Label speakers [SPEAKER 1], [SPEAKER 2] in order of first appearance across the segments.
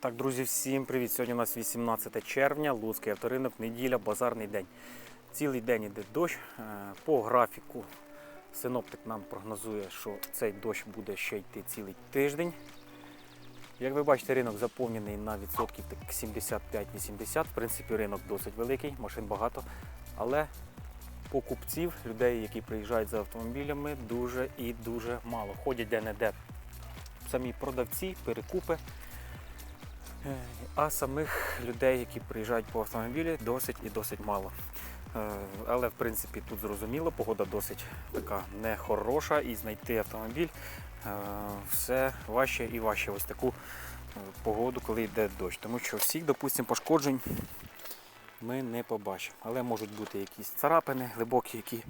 [SPEAKER 1] Так, друзі, всім привіт! Сьогодні у нас 18 червня, Луцький авторинок, неділя, базарний день. Цілий день іде дощ. Е, По графіку синоптик нам прогнозує, що цей дощ буде ще йти цілий тиждень. Як ви бачите, ринок заповнений на відсотків 75-80. В принципі, ринок досить великий, машин багато. Але покупців, людей, які приїжджають за автомобілями, дуже і дуже мало. Ходять де-не-де самі продавці, перекупи. Е, А самих людей, які приїжджають по автомобілі, досить і досить мало. Е, Але в принципі тут зрозуміло, погода досить така нехороша і знайти автомобіль е, все важче і важче ось таку погоду, коли йде дощ. Тому що всіх, допустимо, пошкоджень ми не побачимо. Але можуть бути якісь царапини глибокі, які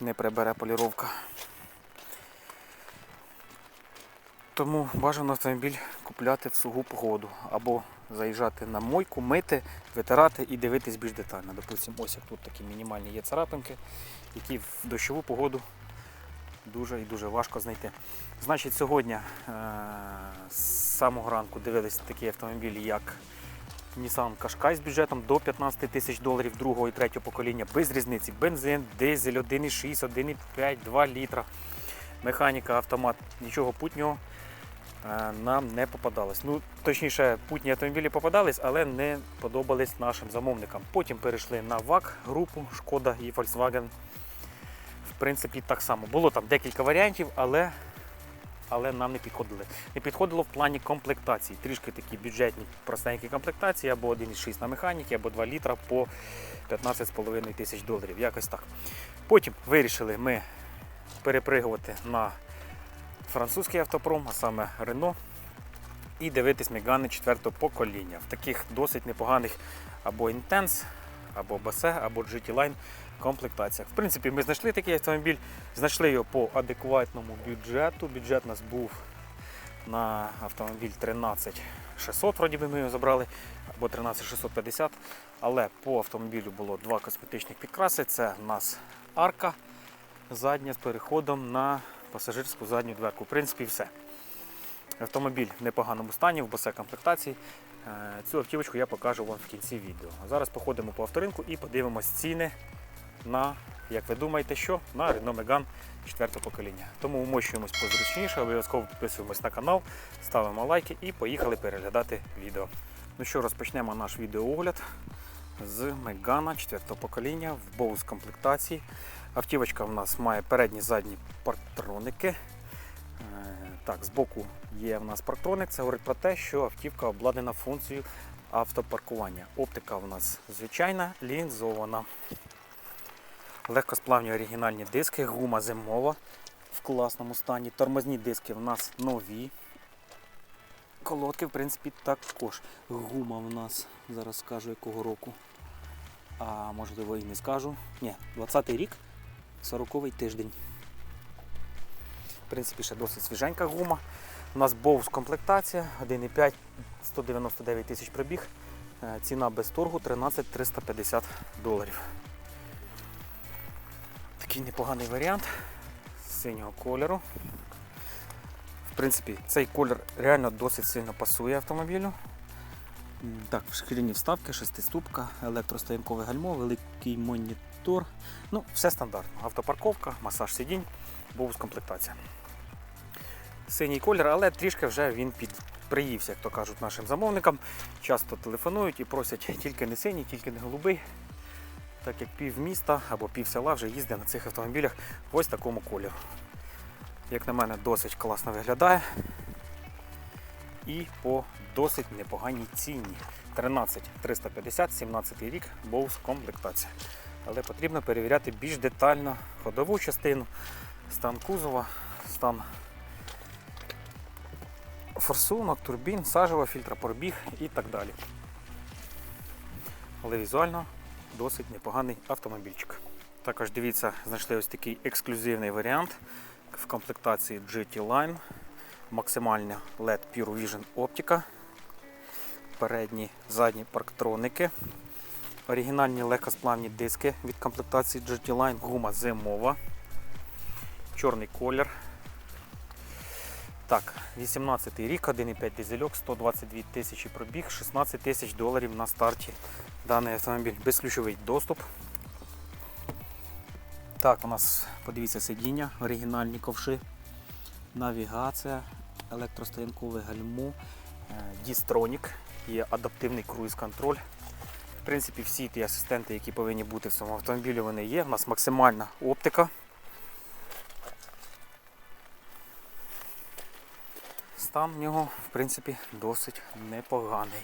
[SPEAKER 1] не прибере поліровка. Тому бажано автомобіль купляти в суху погоду або заїжджати на мойку, мити, витирати і дивитись більш детально. Допустимо, ось як тут такі мінімальні є царапинки, які в дощову погоду дуже і дуже важко знайти. Значить, сьогодні е- з самого ранку дивились такі автомобілі, як Nissan Qashqai з бюджетом до 15 тисяч доларів другого і третього покоління, без різниці, бензин, дизель 1,6, 1,5, 2 літра. Механіка, автомат, нічого путнього нам не попадалось. Ну, точніше, путні автомобілі попадались, але не подобались нашим замовникам. Потім перейшли на ВАК групу Шкода і Volkswagen. В принципі, так само. Було там декілька варіантів, але, але нам не підходили. Не підходило в плані комплектації. Трішки такі бюджетні простенькі комплектації, або 1,6 на механіки, або 2 літра по 15,5 тисяч доларів. Якось так. Потім вирішили ми перепригувати на французький автопром, а саме Renault, і дивитись Мегани 4 покоління. В таких досить непоганих або Intense, або BC, або GT Line комплектаціях. В принципі, ми знайшли такий автомобіль, знайшли його по адекватному бюджету. Бюджет у нас був на автомобіль 13600, вроді би ми його забрали, або 13650. Але по автомобілю було два косметичних підкраси. Це у нас арка задня з переходом на пасажирську задню дверку. В принципі, все. Автомобіль в непоганому стані, в босе комплектації. Е, Цю автівочку я покажу вам в кінці відео. А зараз походимо по авторинку і подивимось ціни на, як ви думаєте, що? На Renault Megane 4 покоління. Тому умощуємось позручніше, обов'язково підписуємось на канал, ставимо лайки і поїхали переглядати відео. Ну що, розпочнемо наш відеоогляд з Megane 4 покоління в Bose комплектації. Автівочка в нас має передні задні парктроники. Е, Так, збоку є в нас парктроник. Це говорить про те, що автівка обладнана функцією автопаркування. Оптика в нас звичайна, лінзована. Легкосплавні оригінальні диски, гума зимова в класному стані. Тормозні диски в нас нові. Колодки, в принципі, також. Гума в нас, зараз скажу якого року. А можливо і не скажу. Ні, 20-й рік. 40-й тиждень. В принципі, ще досить свіженька гума. У нас Bose комплектація 1,5, 199 тисяч пробіг. Е, Ціна без торгу 13 350 доларів. Такий непоганий варіант синього кольору. В принципі, цей колір реально досить сильно пасує автомобілю. Так, шкіряні вставки, шестиступка, електростоянкове гальмо, великий монітор. Ну, все стандартно. Автопарковка, масаж сидінь, бовс комплектація. Синій колір, але трішки вже він під... приївся, як то кажуть, нашим замовникам. Часто телефонують і просять тільки не синій, тільки не голубий. Так як пів міста або пів села вже їздить на цих автомобілях ось такому кольору. Як на мене, досить класно виглядає. І по досить непоганій ціні. 13 350, 17 рік, Bose комплектація. Але потрібно перевіряти більш детально ходову частину, стан кузова, стан форсунок, турбін, сажева, фільтропробіг і так далі. Але візуально досить непоганий автомобільчик. Також дивіться, знайшли ось такий ексклюзивний варіант в комплектації GT Line. Максимальна LED Pure Vision оптика. Передні, задні парктроники. Оригінальні легкосплавні диски від комплектації GT Line, гума зимова, чорний колір. Так, 18 рік, 1,5 дизельок, 122 тисячі пробіг, 16 тисяч доларів на старті. Даний автомобіль безключовий доступ. Так, у нас, подивіться, сидіння, оригінальні ковши, навігація, електростоянкове гальмо, е, дістронік, є адаптивний круїз-контроль. В принципі, всі ті асистенти, які повинні бути в цьому автомобілі, вони є. У нас максимальна оптика. Стан в нього, в принципі, досить непоганий.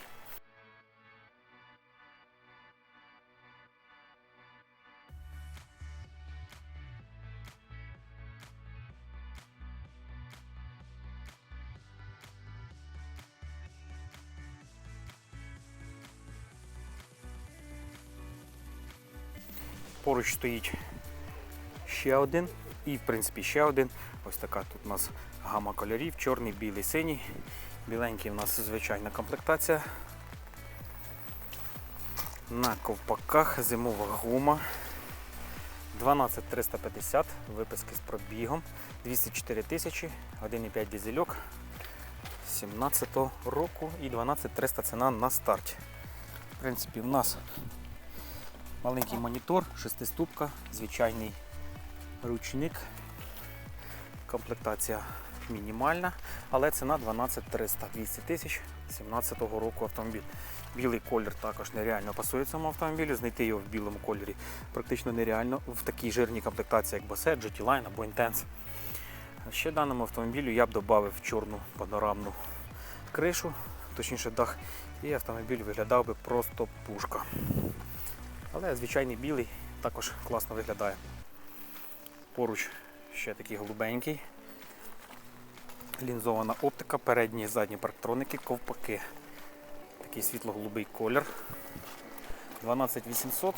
[SPEAKER 1] Поруч стоїть ще один і, в принципі, ще один. Ось така тут у нас гама кольорів: чорний, білий, синій. Біленький у нас звичайна комплектація. На ковпаках зимова гума. 12350, виписки з пробігом, 204 тисячі, 1,5 дизельок 17 року і 12300 ціна на старті. В принципі, у нас маленький монітор, шестиступка, звичайний ручник. Комплектація мінімальна, але ціна 12300 200 тисяч 17 року автомобіль. Білий колір також нереально пасує цьому автомобілю. Знайти його в білому кольорі практично нереально в такій жирній комплектації, як Basset, GT Line або Intense. Ще даному автомобілю я б додав чорну панорамну кришу, точніше дах, і автомобіль виглядав би просто пушка. Але звичайний білий також класно виглядає. Поруч ще такий голубенький. Лінзована оптика, передні і задні парктроники, ковпаки. Такий світло-голубий колір. 12800.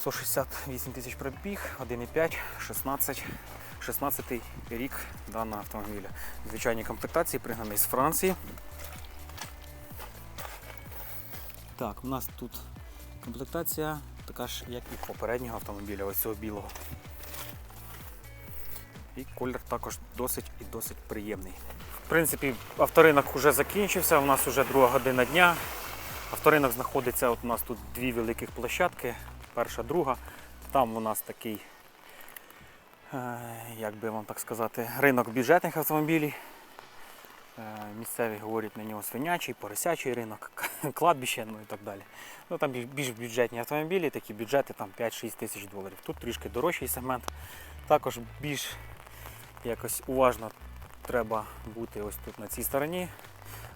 [SPEAKER 1] 168 тисяч пробіг, 1,5, 16, 16 рік даного автомобіля. Звичайні комплектації, пригнаний з Франції. Так, у нас тут комплектація така ж, як і попереднього автомобіля, ось цього білого. І колір також досить і досить приємний. В принципі, авторинок вже закінчився, у нас вже друга година дня. Авторинок знаходиться, от у нас тут дві великих площадки, перша, друга. Там у нас такий, е, як би вам так сказати, ринок бюджетних автомобілів. Е, Місцеві говорять на нього свинячий, поросячий ринок, кладбище, ну і так далі. Ну там більш- бюджетні автомобілі, такі бюджети там 5-6 тисяч доларів. Тут трішки дорожчий сегмент. Також більш якось уважно треба бути ось тут на цій стороні.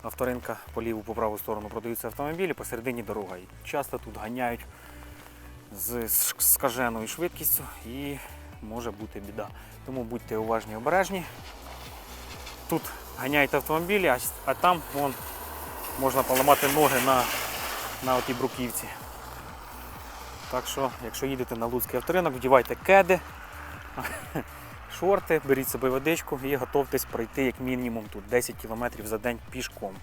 [SPEAKER 1] Авторинка по ліву, по праву сторону продаються автомобілі, посередині дорога. І часто тут ганяють з скаженою швидкістю і може бути біда. Тому будьте уважні і обережні. Тут ганяють автомобілі, а, а там вон, можна поламати ноги на, на отій бруківці. Так що, якщо їдете на Луцький авторинок, вдівайте кеди, шорти, беріть з собою водичку і готовтесь пройти як мінімум тут 10 кілометрів за день пішком.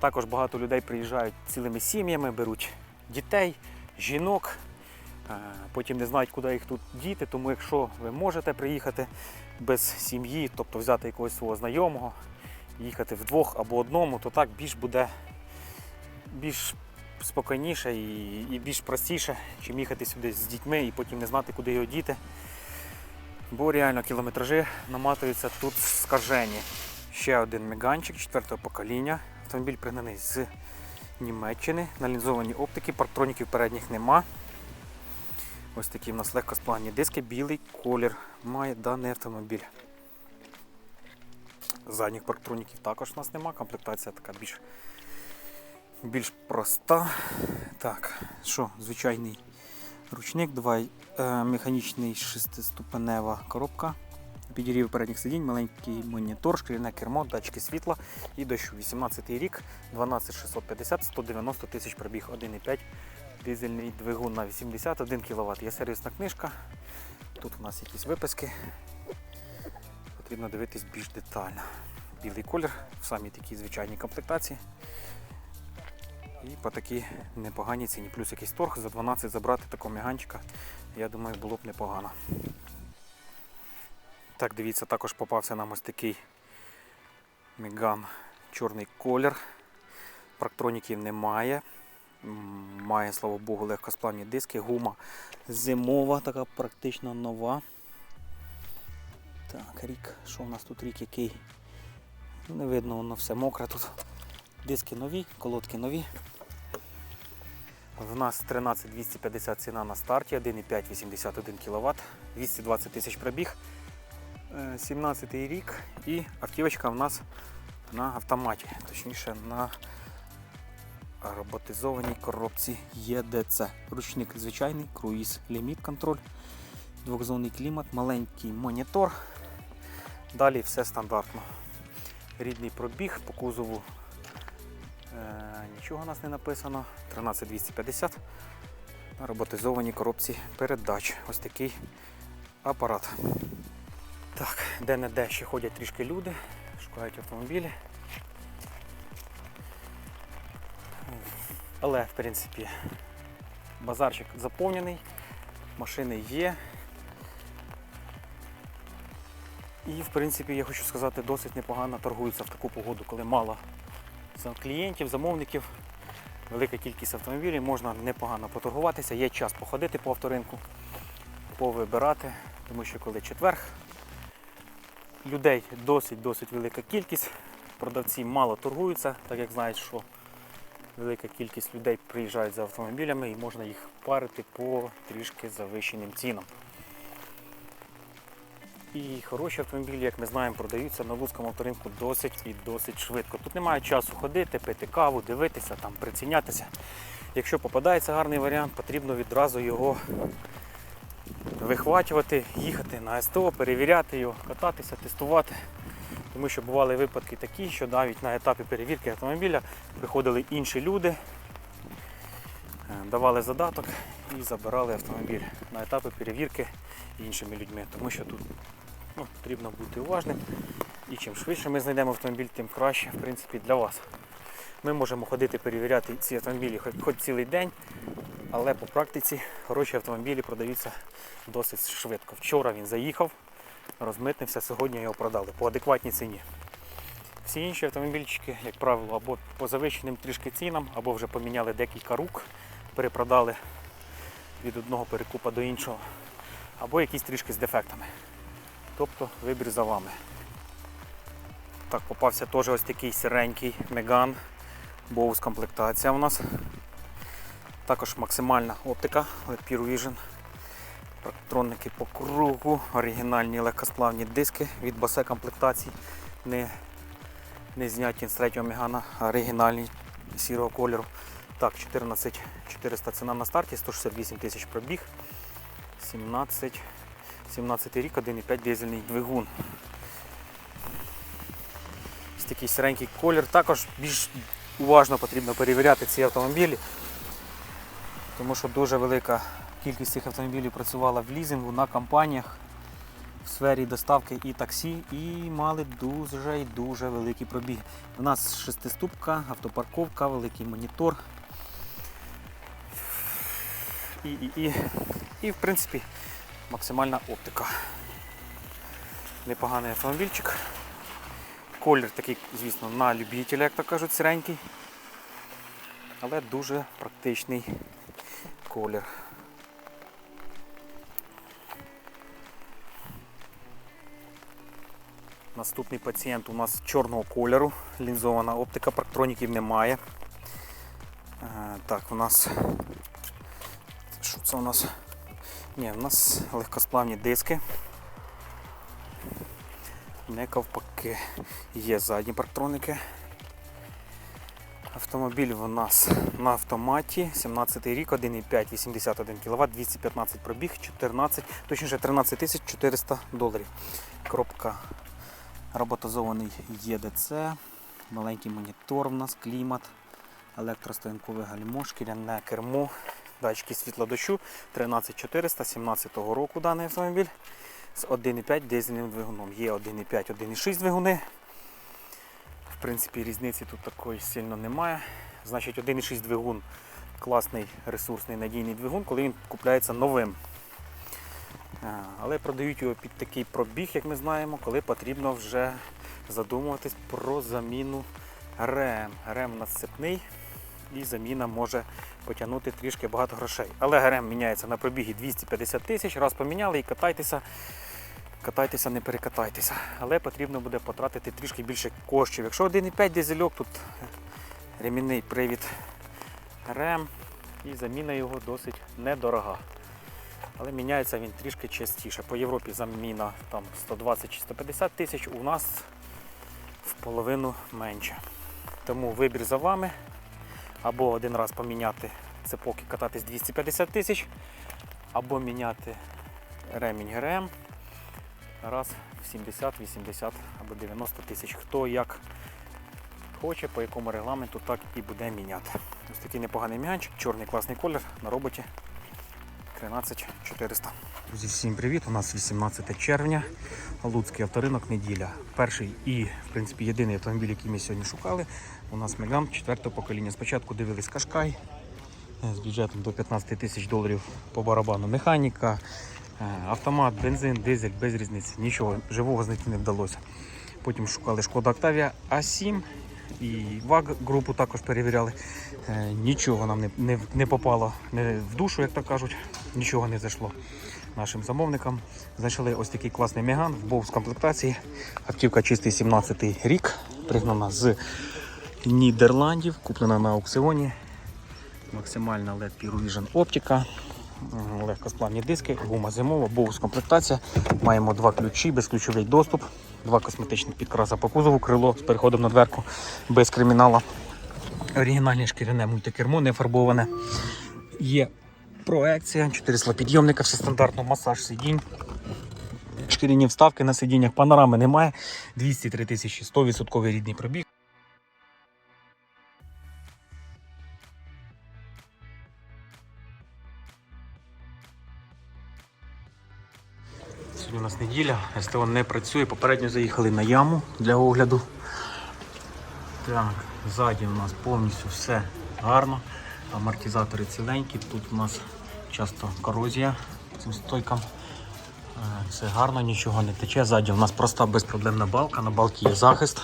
[SPEAKER 1] Також багато людей приїжджають цілими сім'ями, беруть дітей, жінок, е, потім не знають, куди їх тут діти. Тому якщо ви можете приїхати без сім'ї, тобто взяти якогось свого знайомого, їхати вдвох або одному, то так більш буде більш спокійніше і, і більш простіше, чим їхати сюди з дітьми і потім не знати, куди його діти. Бо реально кілометражі наматуються тут скажені. Ще один меганчик четвертого покоління. Автомобіль пригнаний з Німеччини. Налінзовані оптики, парктроніків передніх нема. Ось такі в нас легкосплавні диски, білий колір має даний автомобіль. Задніх парктроніків також у нас нема, комплектація така більш, більш проста. Так, що, звичайний ручник, два, е, механічний шестиступенева коробка. Підігрів передніх сидінь, маленький монітор, шкіряне кермо, датчики світла і дощу. 18 рік, 12650, 190 тисяч пробіг, 1,5 дизельний двигун на 81 кВт. Є сервісна книжка. Тут у нас якісь виписки. Потрібно дивитись більш детально. Білий колір в самій такій звичайній комплектації. І по такій непоганій ціні. Плюс якийсь торг за 12 забрати такого меганчика, я думаю, було б непогано. Так, дивіться, також попався нам ось такий Меган чорний колір. Парктроніків немає. Має, слава Богу, легкосплавні диски. Гума зимова, така практично нова. Так, рік. Що у нас тут рік який? Ну, Не видно, воно все мокре тут. Диски нові, колодки нові. В нас 13250 ціна на старті, 1,5 81 кВт, 220 тисяч пробіг. 17 рік і автівочка в нас на автоматі, точніше на роботизованій коробці ЄДЦ. Ручник звичайний, круїз, ліміт контроль, двохзонний клімат, маленький монітор. Далі все стандартно. Рідний пробіг по кузову е, нічого у нас не написано. 13250 на роботизованій коробці передач. Ось такий апарат. Так, де-не-де ще ходять трішки люди, шукають автомобілі. Але, в принципі, базарчик заповнений, машини є. І, в принципі, я хочу сказати, досить непогано торгуються в таку погоду, коли мало клієнтів, замовників, велика кількість автомобілів, можна непогано поторгуватися, є час походити по авторинку, повибирати, тому що коли четверг, людей досить-досить велика кількість, продавці мало торгуються, так як знають, що велика кількість людей приїжджають за автомобілями і можна їх парити по трішки завищеним цінам. І хороші автомобілі, як ми знаємо, продаються на Луцькому авторинку досить і досить швидко. Тут немає часу ходити, пити каву, дивитися, там, прицінятися. Якщо попадається гарний варіант, потрібно відразу його вихватювати, їхати на СТО, перевіряти його, кататися, тестувати. Тому що бували випадки такі, що навіть на етапі перевірки автомобіля приходили інші люди, е, давали задаток і забирали автомобіль на етапі перевірки іншими людьми. Тому що тут ну, потрібно бути уважним. І чим швидше ми знайдемо автомобіль, тим краще в принципі, для вас. Ми можемо ходити перевіряти ці автомобілі хоч цілий день, але по практиці хороші автомобілі продаються досить швидко. Вчора він заїхав, розмитнився, сьогодні його продали по адекватній ціні. Всі інші автомобільчики, як правило, або по завищеним трішки цінам, або вже поміняли декілька рук, перепродали від одного перекупа до іншого, або якісь трішки з дефектами. Тобто вибір за вами. Так, попався теж ось такий сіренький Меган. Боус комплектація у нас. Також максимальна оптика Pure Vision. Парктронники по кругу, оригінальні легкосплавні диски від басе комплектацій. Не, не зняті з третього Мегана, а оригінальні сірого кольору. Так, 14 400 ціна на старті, 168 тисяч пробіг. 17, 17 рік, 1,5 дизельний двигун. Ось такий сіренький колір. Також більш уважно потрібно перевіряти ці автомобілі, тому що дуже велика кількість цих автомобілів працювала в лізингу на компаніях в сфері доставки і таксі і мали дуже і дуже великі пробіги. У нас шестиступка, автопарковка, великий монітор. І, і, і, і в принципі максимальна оптика. Непоганий автомобільчик. Колір такий, звісно, на любителя, як то кажуть, сіренький. Але дуже практичний колір. Наступний пацієнт у нас чорного кольору, лінзована оптика, парктроніків немає. Е, Так, у нас. Що це у нас? Ні, у нас легкосплавні диски. Не ковпаки. Є задні парктроники. Автомобіль у нас на автоматі, 17 рік, 1,5, 81 кВт, 215 пробіг, 14, точніше 13 тисяч 400 доларів. Коробка роботизований ЄДЦ, маленький монітор у нас, клімат, електростоянкове гальмо, шкіряне кермо, датчики світлодощу, 13400, 17 року даний автомобіль з 1,5 дизельним двигуном. Є 1,5, 1,6 двигуни. В принципі, різниці тут такої сильно немає. Значить, 1,6 двигун класний ресурсний надійний двигун, коли він купляється новим. Але продають його під такий пробіг, як ми знаємо, коли потрібно вже задумуватись про заміну рем. Рем у нас цепний і заміна може потягнути трішки багато грошей. Але ГРМ міняється на пробігі 250 тисяч, раз поміняли і катайтеся. Катайтеся, не перекатайтеся. Але потрібно буде потратити трішки більше коштів. Якщо 1,5 дизельок, тут ремінний привід РЕМ і заміна його досить недорога. Але міняється він трішки частіше. По Європі заміна там 120 чи 150 тисяч, у нас в половину менше. Тому вибір за вами. Або один раз поміняти цепок і кататись 250 тисяч, або міняти ремінь ГРМ раз в 70, 80 або 90 тисяч. Хто як хоче, по якому регламенту, так і буде міняти. Ось такий непоганий м'янчик, чорний класний колір на роботі 13400. Друзі, всім привіт! У нас 18 червня, Луцький авторинок неділя. Перший і, в принципі, єдиний автомобіль, який ми сьогодні шукали. У нас Меган 4 покоління. Спочатку дивились Кашкай е, з бюджетом до 15 тисяч доларів по барабану механіка, е, автомат, бензин, дизель, без різниці. Нічого живого знайти не вдалося. Потім шукали Шкода Octavia А7 і ВАГ групу також перевіряли. Е, Нічого нам не, не, не попало не в душу, як то кажуть, нічого не зайшло нашим замовникам. Знайшли ось такий класний меган в боус комплектації. Автівка чистий 17-й рік, пригнана з Нідерландів, куплена на аукціоні. Максимальна LED Pure Vision оптика. Легкосплавні диски, гума зимова, боус комплектація. Маємо два ключі, безключовий доступ, два косметичних підкраса по кузову, крило з переходом на дверку без кримінала. Оригінальне шкіряне мультикермо не фарбоване. Є проекція, 4 слопідйомника, все стандартно, масаж сидінь. Шкіряні вставки на сидіннях, панорами немає. 203 тисячі, 100% рідний пробіг. Сьогодні у нас неділя, СТО не працює. Попередньо заїхали на яму для огляду. Так, ззаді у нас повністю все гарно. Амортизатори ціленькі. Тут у нас часто корозія цим стойкам. Е, Все гарно, нічого не тече. Ззаді у нас проста безпроблемна балка. На балці є захист.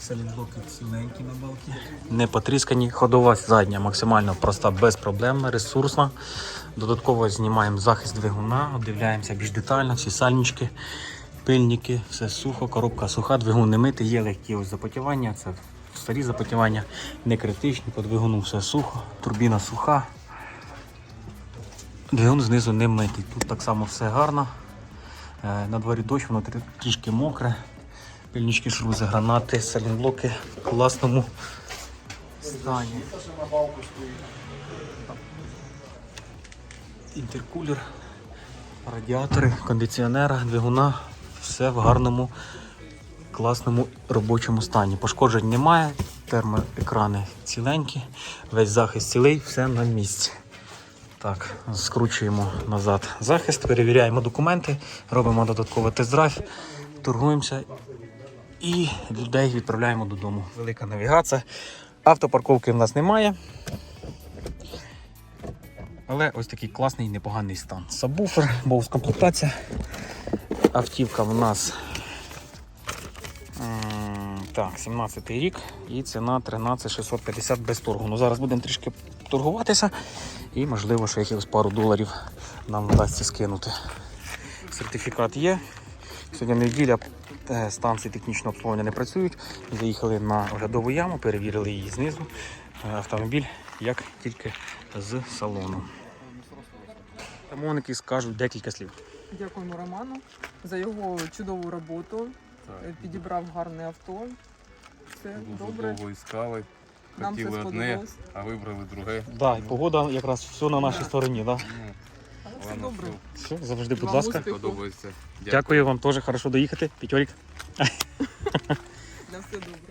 [SPEAKER 1] Селінблоки ціленькі на балці. Не потріскані. Ходова задня максимально проста, безпроблемна, ресурсна. Додатково знімаємо захист двигуна, обдивляємося більш детально, всі сальнички, пильники, все сухо, коробка суха, двигун не митий, є легкі ось запотівання, це старі запотівання, не критичні, по двигуну все сухо, турбіна суха. Двигун знизу не митий. Тут так само все гарно. Е, На дворі дощ, воно трішки мокре. Пильнички, шрузи, гранати, салінблоки в класному стані. Інтеркулер, радіатори, кондиціонера, двигуна, все в гарному, класному робочому стані. Пошкоджень немає, термоекрани ціленькі, весь захист цілий, все на місці. Так, скручуємо назад захист, перевіряємо документи, робимо додатковий тест-драйв, торгуємося і людей відправляємо додому. Велика навігація. Автопарковки в нас немає. Але ось такий класний непоганий стан. Сабвуфер, боус комплектація. Автівка в нас так, 17 рік і ціна 13650 без торгу. Ну, зараз будемо трішки торгуватися і можливо, що якихось пару доларів нам вдасться скинути. Сертифікат є. Сьогодні неділя, е, станції технічного обслуговування не працюють. Заїхали на оглядову яму, перевірили її знизу. Е, Автомобіль як тільки з салону. Замовники скажуть декілька слів.
[SPEAKER 2] Дякуємо Роману за його чудову роботу. Е, Підібрав гарне авто. Все
[SPEAKER 3] Дуже
[SPEAKER 2] добре.
[SPEAKER 3] довго іскали.
[SPEAKER 2] Нам це
[SPEAKER 3] Хотіли одне,
[SPEAKER 2] сподобалось.
[SPEAKER 3] а вибрали друге.
[SPEAKER 1] Да, і погода якраз все на нашій стороні. Да?
[SPEAKER 3] Ну,
[SPEAKER 2] Але все
[SPEAKER 3] ладно,
[SPEAKER 2] добре.
[SPEAKER 1] Все, завжди, будь
[SPEAKER 2] Вам
[SPEAKER 1] ласка.
[SPEAKER 2] успіху.
[SPEAKER 3] подобається.
[SPEAKER 1] Дякую вам теж, хорошо доїхати. П'ятьорік.
[SPEAKER 2] На все добре.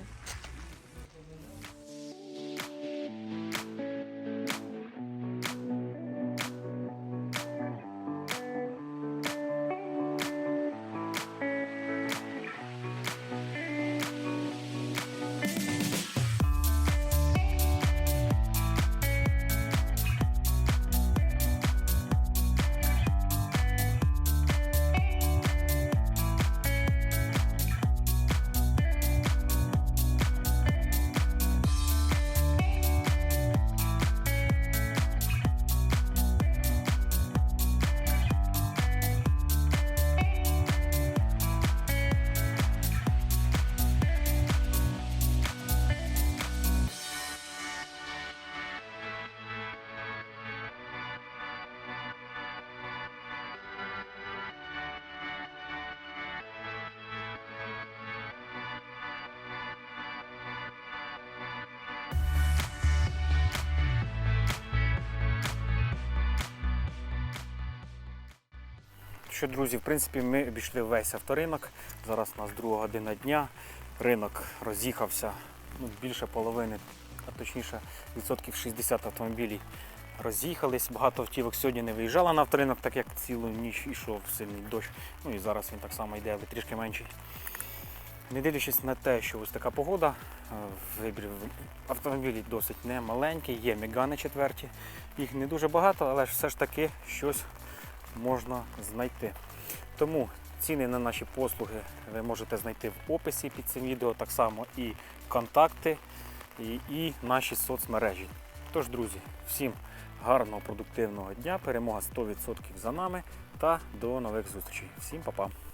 [SPEAKER 1] Що, друзі, в принципі, ми обійшли весь авторинок. Зараз у нас друга година дня. Ринок роз'їхався ну, більше половини, а точніше відсотків 60 автомобілів роз'їхались. Багато автівок сьогодні не виїжджало на авторинок, так як цілу ніч йшов сильний дощ. Ну і зараз він так само йде, але трішки менший. Не дивлячись на те, що ось така погода, е, вибір автомобілів досить немаленький, є мегани четверті. Їх не дуже багато, але все ж таки щось можна знайти. Тому ціни на наші послуги ви можете знайти в описі під цим відео, так само і контакти, і, і наші соцмережі. Тож, друзі, всім гарного продуктивного дня, перемога 100% за нами та до нових зустрічей. Всім па-па!